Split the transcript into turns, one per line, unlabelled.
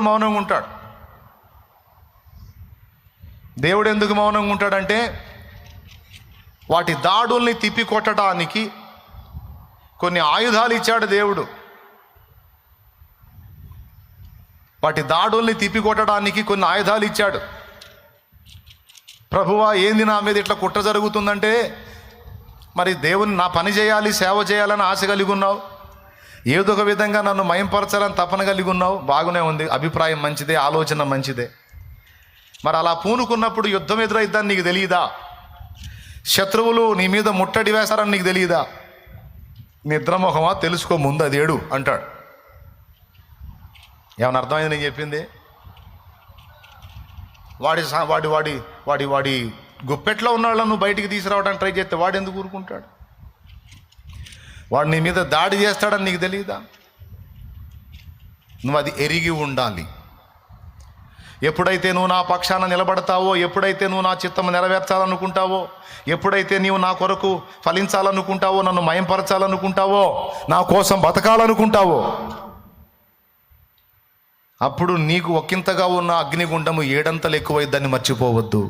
మౌనంగా ఉంటాడు. దేవుడు ఎందుకు మౌనంగా ఉంటాడంటే వాటి దాడుల్ని తిప్పి కొట్టడానికి కొన్ని ఆయుధాలు ఇచ్చాడు దేవుడు. వాటి దాడుల్ని తిప్పి కొట్టడానికి కొన్ని ఆయుధాలు ఇచ్చాడు. ప్రభువా ఏంది నా మీద ఇట్లా కుట్ర జరుగుతుందంటే మరి దేవుని నా పని చేయాలి సేవ చేయాలని ఆశ కలిగి ఉన్నావు? ఏదో ఒక విధంగా నన్ను మయంపరచాలని తపన కలిగి ఉన్నావు. బాగానే ఉంది. అభిప్రాయం మంచిదే ఆలోచన మంచిదే. మరి అలా పూనుకున్నప్పుడు యుద్ధం ఎదురైద్దని నీకు తెలియదా శత్రువులు నీ మీద ముట్టడి వేశారని నీకు తెలియదా నిద్రమోహమా తెలుసుకో ముందు అది ఏడు అంటాడు. ఏమైనా అర్థమైంది నేను చెప్పింది? వాడి వాడి వాడి వాడి వాడి గుప్పెట్లో ఉన్న వాళ్ళను నువ్వు బయటికి తీసుకురావడానికి ట్రై చేస్తే వాడు ఎందుకు ఊరుకుంటాడు? వాడు నీ మీద దాడి చేస్తాడని నీకు తెలియదా నువ్వు అది ఎరిగి ఉండాలి. ఎప్పుడైతే నువ్వు నా పక్షాన నిలబడతావో ఎప్పుడైతే నువ్వు నా చిత్తం నెరవేర్చాలనుకుంటావో ఎప్పుడైతే నీవు నా కొరకు ఫలించాలనుకుంటావో నన్ను మయంపరచాలనుకుంటావో నా కోసం బతకాలనుకుంటావో అప్పుడు నీకు ఒకంతగా ఉన్న అగ్నిగుండము ఏడంతలు ఎక్కువైద్దని మర్చిపోవద్దు.